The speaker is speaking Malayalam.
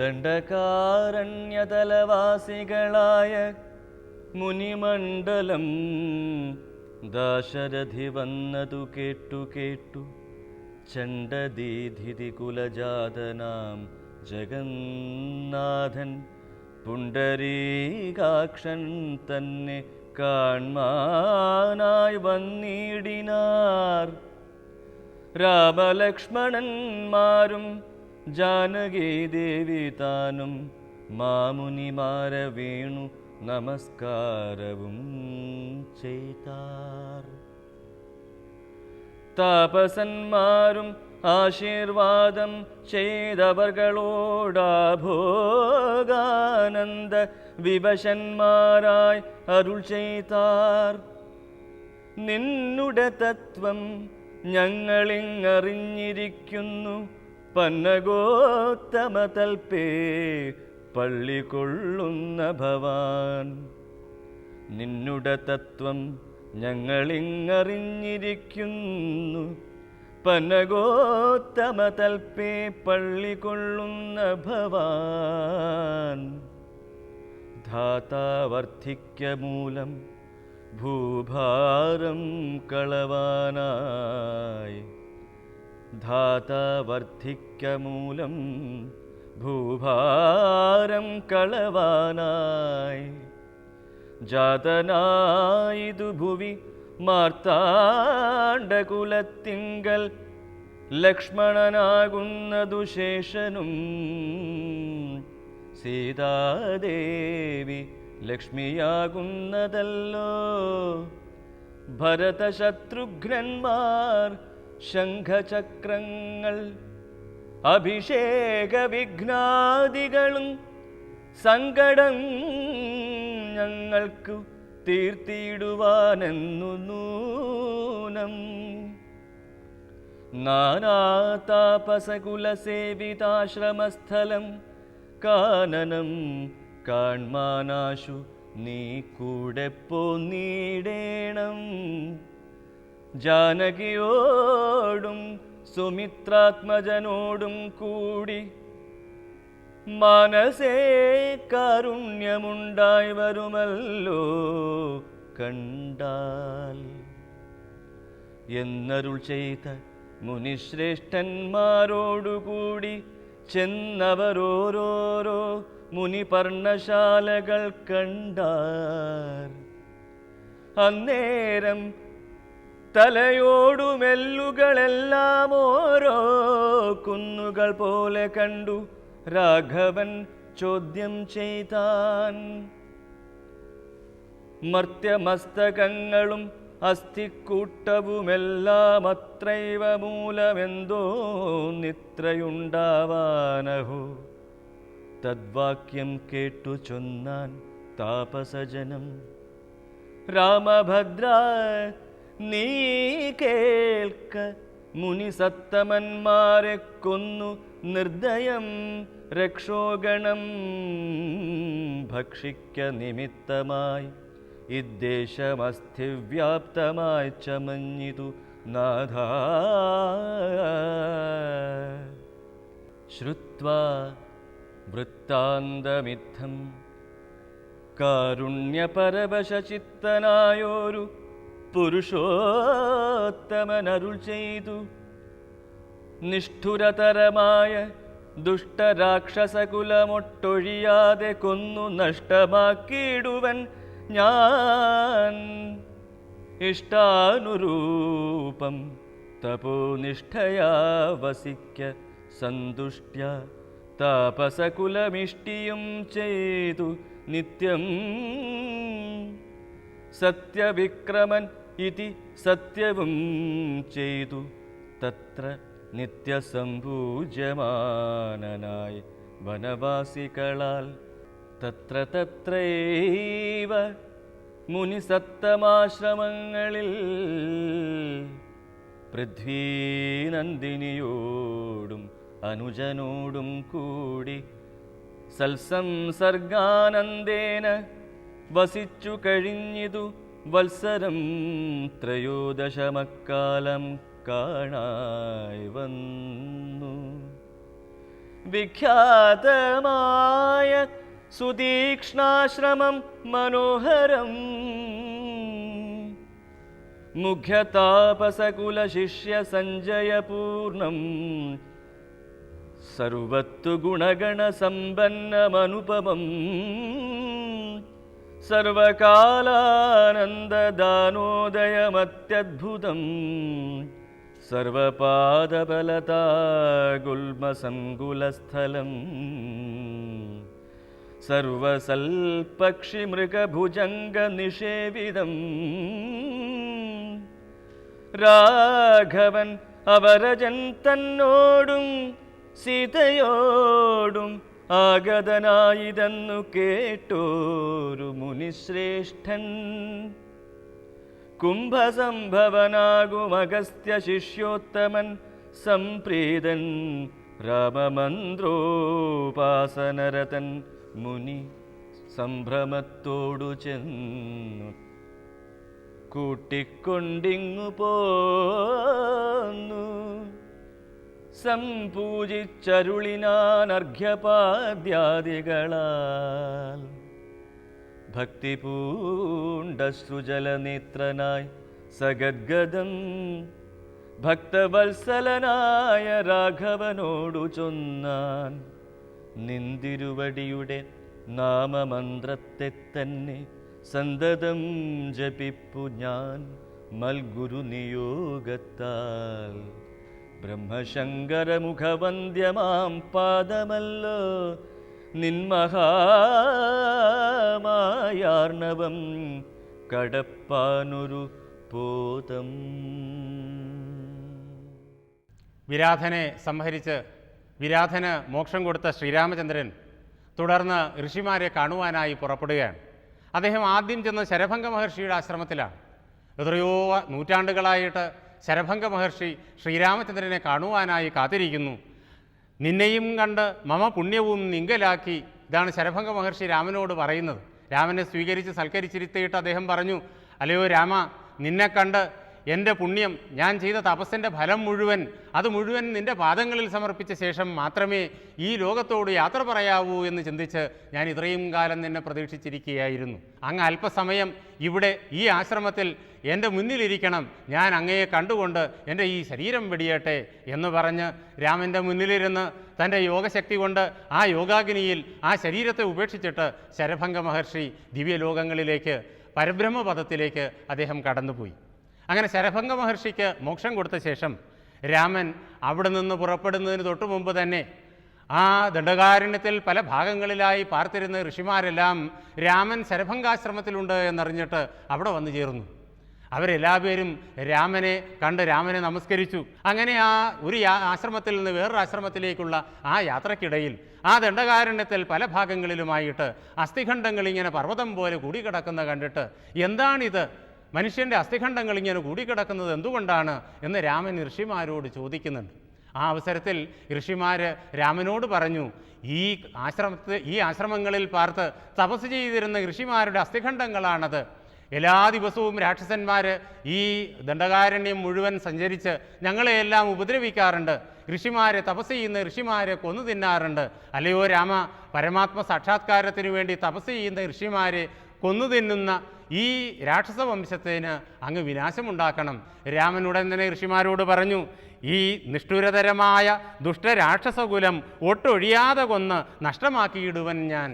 ദണ്ഡകാരണ്യതലവാസികളായ മുനിമണ്ഡലം ദാശരഥി വന്നതു കേട്ടു കേട്ടു. ചണ്ഡദീധിതി കുലജാതനാം ജഗന്നാഥൻ പുണ്ടരീകാക്ഷൻ തന്നെ കാൺമാനായി വന്നിടിനാർ. രാമലക്ഷ്മണന്മാരും ജാനകി ദേവി താനും മാമുനിമാര വീണു നമസ്കാരവും ചെയ്താർ. താപസന്മാരും ആശീർവാദം ചെയ്തവർകളോടാഭോഗാനന്ദ വിവശന്മാരായി അരുൾ ചെയ്താർ. നിന്നുടെ തത്വം ഞങ്ങളിങ്ങറിഞ്ഞിരിക്കുന്നു. പന്നഗോത്തമ തൽപ്പേ പള്ളി കൊള്ളുന്ന ഭവാൻ. നിന്നുടെ തത്വം ഞങ്ങളിങ്ങറിഞ്ഞിരിക്കുന്നു. പനഗോത്തമ തൽപ്പേ പള്ളി കൊള്ളുന്ന ഭവാൻ. ധാതാവർദ്ധിക്ക മൂലം ഭൂഭാരം കളവാനായി. ധാതാവർദ്ധിക്ക മൂലം ഭൂഭാരം കളവാനായി. ജാതനായിതു ഭുവി മാർത്താണ്ഡകുലത്തിങ്കൽ ലക്ഷ്മണനാകുന്നതു ശേഷനും സീതാദേവി ലക്ഷ്മിയാകുന്നതല്ലോ. ഭരതശത്രുഘ്നന്മാർ ശംഖചക്രങ്ങൾ അഭിഷേക വിഘ്നാദികളും സങ്കടം ഞങ്ങൾക്കു തീർത്തിയിടുവാനെന്നു നൂനം. നാനാതാപസകുലസേവിതാശ്രമസ്ഥലം കാനനം കാൺമാനാശു നീ കൂടെ പോന്നീടേണം ജാനകിയോടും സുമിത്രാത്മജനോടും കൂടി മനസേ കാരുണ്യമുണ്ടായി വരുമല്ലോ കണ്ടാൽ. എന്നരുൾ ചെയ്ത മുനിശ്രേഷ്ഠന്മാരോടുകൂടി ചെന്നവരോരോരോ മുനിപർണശാലകൾ കണ്ടാർ. അന്നേരം തലയോടുമെല്ലുകളെല്ലാം ഓരോ കുന്നുകൾ പോലെ കണ്ടു രാഘവൻ ചോദ്യം ചെയ്താൻ. മർത്യമസ്തകങ്ങളും അസ്ഥിക്കൂട്ടവുമെല്ലാം അത്രൈവ മൂലമെന്തോ നിത്രയുണ്ടാവാനഹോ. തദ്വാക്യം കേട്ടു ചൊന്നാൻ താപസജനം. രാമഭദ്ര നീ കേൾക്ക. മുനിസത്തമന്മാരെ കൊന്നു. നിർദ്ദയം രക്ഷോഗണം ഭക്ഷിക്ക നിമിത്തമായി. ഇദ്ദേശമസ്ഥിവ്യാപ്തമായി ചമഞ്ഞിതു നാഥ. ശ്രുവ വൃത്താന്തമിത്തം കാരുണ്യപരവശചിത്തനായോരു പുരുഷോത്തമനരുൾ ചെയ്തു. നിഷ്ഠുരതരമായ ദുഷ്ടരാക്ഷസകുലമൊട്ടൊഴിയാതെ കൊന്നു നഷ്ടമാക്കിയിടുവൻ ഞാൻ. ഇഷ്ടാനുരൂപം തപോനിഷ്ഠയാ വസിക്ക സന്തുഷ്ട്യ താപസകുലമിഷ്ടിയും ചെയ്തു നിത്യം. സത്യവിക്രമൻ ഇതി സത്യവും ചെയ്തു തത്ര നിത്യസംഭൂജമാനനായി വനവാസികളാൽ തത്ര തത്രൈവ മുനിസത്തമാശ്രമങ്ങളിൽ പൃഥ്വീനന്ദിനിയോടും അനുജനോടും കൂടി സൽസംസർഗാനന്ദേന വസിച്ചു കഴിഞ്ഞിതു വത്സരം ത്രയോദശമക്കാലം കാണായി വന്നു വിഖ്യാതമായ സുതീക്ഷ്ണാശ്രമം മനോഹരം മുഖ്യതാപസകുലശിഷ്യ സഞ്ജയപൂർണം സർവത്തു ഗുണഗണസമ്പന്നമനുപമം സർവകാലാനന്ദദാനോദയമത്യദ്ഭുതം സർവപാദബലതാഗുൽമസങ്കുലസ്ഥലം സർവസൽപക്ഷിമൃഗഭുജംഗനിഷേവിതം രാഘവൻ അവരജൻ തന്നോടും സീതയോടും ആഗതനായിതെന്നു കേട്ടോരു മുനിശ്രേഷ്ഠൻ. കുംഭസംഭവനാകുമഗസ്ത്യ ശിഷ്യോത്തമൻ സംപ്രീതൻ രാമമന്ത്രോപാസനരതൻ മുനി സംഭ്രമത്തോടു ചെന്നു കൂട്ടിക്കൊണ്ടിങ്ങു പോന്നു. സംപൂജിച്ചരുളിനാനർഘ്യപാദ്യാദികളാൽ ഭക്തി പൂണ്ടശ്രുജലനേത്രനായി സഗദ്ഗദം ഭക്തവത്സലനായ രാഘവനോടു ചൊന്നാൻ നിന്തിരുവടിയുടെ നാമമന്ത്രത്തെ തന്നെ സന്തതം ജപിപ്പു ഞാൻ മൽഗുരു നിയോഗത്താൽ ബ്രഹ്മശങ്കരമുഖവന്ദ്യമാം പാദമല്ലോ. നിന്മഹാമായാർണവം കടപ്പാനൊരു പോതം വിരാധനെ സംഹരിച്ച് വിരാധന് മോക്ഷം കൊടുത്ത ശ്രീരാമചന്ദ്രൻ തുടർന്ന് ഋഷിമാരെ കാണുവാനായി പുറപ്പെടുകയാണ്. അദ്ദേഹം ആദ്യം ചെന്ന് ശരഭംഗ മഹർഷിയുടെ ആശ്രമത്തിലാണ്. എത്രയോ നൂറ്റാണ്ടുകളായിട്ട് ശരഭംഗ മഹർഷി ശ്രീരാമചന്ദ്രനെ കാണുവാനായി കാത്തിരിക്കുന്നു. നിന്നെയും കണ്ട് മമ പുണ്യവും നിങ്കലാക്കി ഇതാണ് ശരഭംഗ മഹർഷി രാമനോട് പറയുന്നത്. രാമനെ സ്വീകരിച്ച് സൽക്കരിച്ചിരുത്തിയിട്ട് അദ്ദേഹം പറഞ്ഞു അല്ലയോ രാമ നിന്നെ കണ്ട് എന്റെ പുണ്യം ഞാൻ ചെയ്ത തപസ്സിന്റെ ഫലം മുഴുവൻ അത് മുഴുവൻ നിന്റെ പാദങ്ങളിൽ സമർപ്പിച്ച ശേഷം മാത്രമേ ഈ ലോകത്തോട് യാത്ര പറയാവൂ എന്ന് ചിന്തിച്ച് ഞാൻ ഇത്രയും കാലം നിന്നെ പ്രതീക്ഷിച്ചിരിക്കുകയായിരുന്നു. അങ്ങ് അല്പസമയം ഇവിടെ ഈ ആശ്രമത്തിൽ എന്റെ മുന്നിലിരിക്കണം ഞാൻ അങ്ങയെ കണ്ടുകൊണ്ട് എന്റെ ഈ ശരീരം വെടിയട്ടെ എന്ന് പറഞ്ഞ് രാമന്റെ മുന്നിലിരുന്ന് തന്റെ യോഗശക്തി കൊണ്ട് ആ യോഗാഗ്നിയിൽ ആ ശരീരത്തെ ഉപേക്ഷിച്ചിട്ട് ശരഭംഗ മഹർഷി ദിവ്യലോകങ്ങളിലേക്ക് പരബ്രഹ്മപദത്തിലേക്ക് അദ്ദേഹം കടന്നുപോയി. അങ്ങനെ ശരഭംഗ മഹർഷിക്ക് മോക്ഷം കൊടുത്ത ശേഷം രാമൻ അവിടെ നിന്ന് പുറപ്പെടുന്നതിന് തൊട്ടു മുമ്പ് തന്നെ ആ ദണ്ഡകാരണ്യത്തിൽ പല ഭാഗങ്ങളിലായി പാർത്തിരുന്ന ഋഷിമാരെല്ലാം രാമൻ ശരഭംഗാശ്രമത്തിലുണ്ട് എന്നറിഞ്ഞിട്ട് അവിടെ വന്നു ചേർന്നു. അവരെല്ലാവരും രാമനെ കണ്ട് രാമനെ നമസ്കരിച്ചു. അങ്ങനെ ആ ഒരു ആശ്രമത്തിൽ നിന്ന് വേറൊരു ആശ്രമത്തിലേക്കുള്ള ആ യാത്രക്കിടയിൽ ആ ദണ്ഡകാരണ്യത്തിൽ പല ഭാഗങ്ങളിലുമായിട്ട് അസ്ഥിഖണ്ഡങ്ങൾ ഇങ്ങനെ പർവതം പോലെ കൂടിക്കിടക്കുന്ന കണ്ടിട്ട് എന്താണിത്? മനുഷ്യന്റെ അസ്ഥിഖണ്ഡങ്ങൾ ഇങ്ങനെ കൂടിക്കിടക്കുന്നത് എന്തുകൊണ്ടാണ് എന്ന് രാമൻ ഋഷിമാരോട് ചോദിക്കുന്നുണ്ട്. ആ അവസരത്തിൽ ഋഷിമാർ രാമനോട് പറഞ്ഞു ഈ ആശ്രമത്തിൽ ഈ ആശ്രമങ്ങളിൽ പാർത്ത് തപസ് ചെയ്തിരുന്ന ഋഷിമാരുടെ അസ്ഥിഖണ്ഡങ്ങളാണത്. എല്ലാ ദിവസവും രാക്ഷസന്മാർ ഈ ദണ്ഡകാരണ്യം മുഴുവൻ സഞ്ചരിച്ച് ഞങ്ങളെയെല്ലാം ഉപദ്രവിക്കാറുണ്ട്. ഋഷിമാരെ തപസ് ചെയ്യുന്ന ഋഷിമാരെ കൊന്നു തിന്നാറുണ്ട്. അല്ലയോ രാമ പരമാത്മ സാക്ഷാത്കാരത്തിന് വേണ്ടി തപസ് ചെയ്യുന്ന ഋഷിമാരെ കൊന്നു തിന്നുന്ന ഈ രാക്ഷസ വംശത്തിന് അങ്ങ് വിനാശമുണ്ടാക്കണം. രാമൻ ഉടൻ തന്നെ ഋഷിമാരോട് പറഞ്ഞു ഈ നിഷ്ഠുരതരമായ ദുഷ്ടരാക്ഷസകുലം ഒട്ടൊഴിയാതെ കൊന്ന് നഷ്ടമാക്കിയിടുവൻ ഞാൻ.